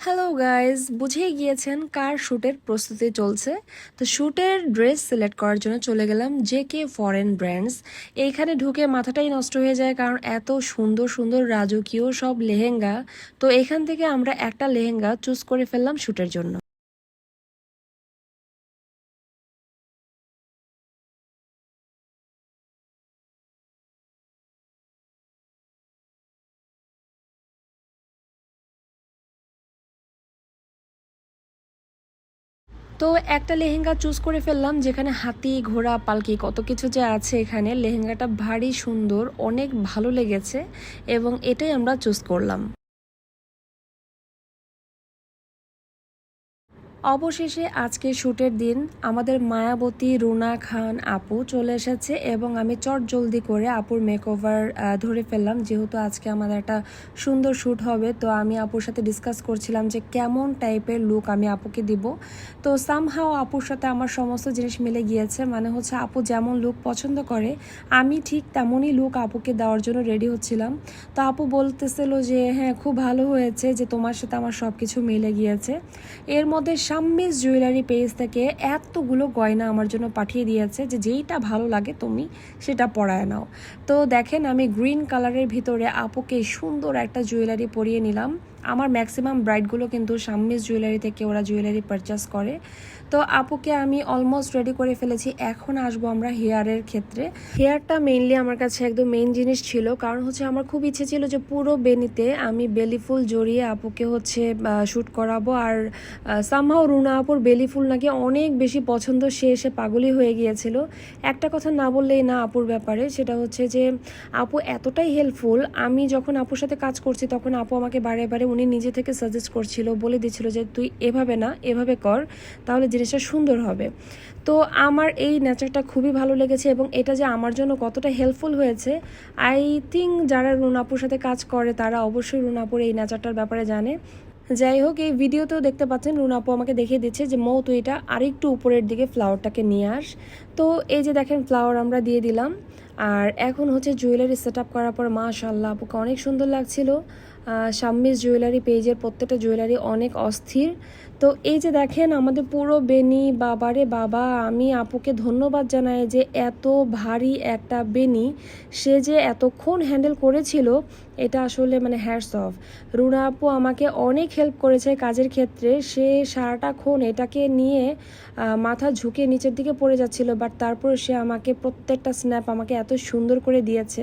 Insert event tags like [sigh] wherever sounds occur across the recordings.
Hello guys বুঝেই গিয়েছেন কার শ্যুটের প্রস্তুতি চলছে। তো শ্যুটের ড্রেস সিলেক্ট করার জন্য চলে গেলাম জে কে ফরেন ব্র্যান্ডস। এইখানে ঢুকে মাথাটাই নষ্ট হয়ে যায় কারণ এত সুন্দর সুন্দর রাজকীয় সব লেহেঙ্গা। তো এখান থেকে আমরা একটা লেহেঙ্গা চুজ করে ফেললাম শ্যুটের জন্য। তো একটা লেহেঙ্গা চুজ করে ফেললাম, যেখানে হাতি, ঘোড়া, পালকি কত কিছু যে আছে এখানে। লেহেঙ্গাটা ভারী সুন্দর, অনেক ভালো লেগেছে, এবং এটাই আমরা চুজ করলাম। অবশেষে আজকে শ্যুটের দিন। আমাদের মায়াবতী রুনা খান আপু চলে এসেছে এবং আমি চট জলদি করে আপুর মেকওভার ধরে ফেললাম। যেহেতু আজকে আমাদের একটা সুন্দর শ্যুট হবে, তো আমি আপুর সাথে ডিসকাস করছিলাম যে কেমন টাইপের লুক আমি আপুকে দিব। তো সামহাও আপুর সাথে আমার সমস্ত জিনিস মিলে গিয়েছে মানে হচ্ছে আপু যেমন লুক পছন্দ করে, আমি ঠিক তেমনই লুক আপুকে দেওয়ার জন্য রেডি হচ্ছিলাম। তো আপু বলতেছিল যে হ্যাঁ খুব ভালো হয়েছে যে তোমার সাথে আমার সব কিছু মিলে গিয়েছে। এর মধ্যে শাম্মিস জুয়েলারি পেজ থেকে এতগুলো গয়না আমার জন্য পাঠিয়ে দিয়েছে যে যেইটা ভালো লাগে তুমি সেটা পরায় নাও। তো দেখেন আমি গ্রিন কালারের ভিতরে আপুকে সুন্দর একটা জুয়েলারি পরিয়ে নিলাম। আমার ম্যাক্সিমাম ব্রাইডগুলো কিন্তু শাম্মিস জুয়েলারি থেকে ওরা জুয়েলারি পারচেস করে। তো আপুকে আমি অলমোস্ট রেডি করে ফেলেছি। এখন আসব আমরা হেয়ারের ক্ষেত্রে। হেয়ারটা মেইনলি আমার কাছে একদম মেইন জিনিস ছিল। কারণ হচ্ছে আমার খুব ইচ্ছে ছিল যে পুরো বেনিতে আমি বেলি ফুল জড়িয়ে আপুকে হচ্ছে শ্যুট করাবো। আর সামহাও রুনা আপুর বেলি ফুল নাকি অনেক বেশি পছন্দ, সে এসে পাগলই হয়ে গিয়েছিল। একটা কথা না বললেই না আপুর ব্যাপারে, সেটা হচ্ছে যে, আপু এতটাই হেল্পফুল আমি যখন আপুর সাথে কাজ করছি তখন আপু আমাকে বারে বারে উনি নিজে থেকে সাজেস্ট করছিল, বলে দিচ্ছিল যে তুই এভাবে না, এভাবে কর, তাহলে জিনিসটা সুন্দর হবে। তো আমার এই নেচারটা খুবই ভালো লেগেছে এবং এটা যে আমার জন্য কতটা হেল্পফুল হয়েছে আই থিঙ্ক যারা রুনাপুর সাথে কাজ করে, তারা অবশ্যই রুনাপুর এই নেচারটার ব্যাপারে জানে। যাই হোক, এই ভিডিওতেও দেখতে পাচ্ছেন, রুনাপু আমাকে দেখিয়ে দিচ্ছে যে, মৌ, তুই এটা আরেকটু উপরের দিকে ফ্লাওয়ারটাকে নিয়ে আস। তো এই যে দেখেন ফ্লাওয়ার আমরা দিয়ে দিলাম। আর এখন হচ্ছে জুয়েলারি সেট করার পর মাশাল্লাহ আপুকে অনেক সুন্দর লাগছিল। শাম্মিস জুয়েলারি পেজের প্রত্যেকটা জুয়েলারি অনেক অস্থির। তো এই যে দেখেন আমাদের পুরো বেনি বাবারে বাবা, আমি আপুকে ধন্যবাদ জানাই যে এত ভারী একটা বেনি, সে যে এতক্ষণ হ্যান্ডেল করেছিল, এটা আসলে মানে হ্যাটস অফ রুনা আপু আমাকে অনেক হেল্প করেছে কাজের ক্ষেত্রে, সে সারাটাক্ষণ এটাকে নিয়ে মাথা ঝুঁকে নিচের দিকে পড়ে যাচ্ছিল বাট তারপর সে আমাকে প্রত্যেকটা স্ন্যাপ আমাকে এত সুন্দর করে দিয়েছে।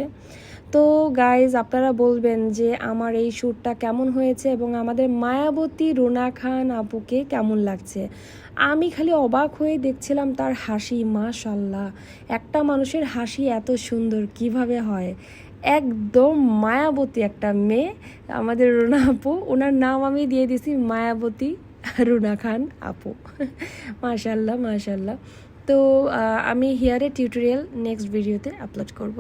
তো গাইজ আপনারা বলবেন যে আমার এই শ্যুটটা কেমন হয়েছে এবং আমাদের মায়াবতী রোনা খান আপুকে কেমন লাগছে? আমি খালি অবাক হয়ে দেখছিলাম তার হাসি মাশাল্লাহ একটা মানুষের হাসি এত সুন্দর, কীভাবে হয়? একদম মায়াবতী একটা মেয়ে। আমাদের রুনা আপু ওনার নাম আমি দিয়ে দিছি মায়াবতী রুনা খান আপু। [laughs] মাশাল্লাহ মাশাল্লাহ তো আমি হিয়ারে টিউটোরিয়াল নেক্সট ভিডিওতে আপলোড করব।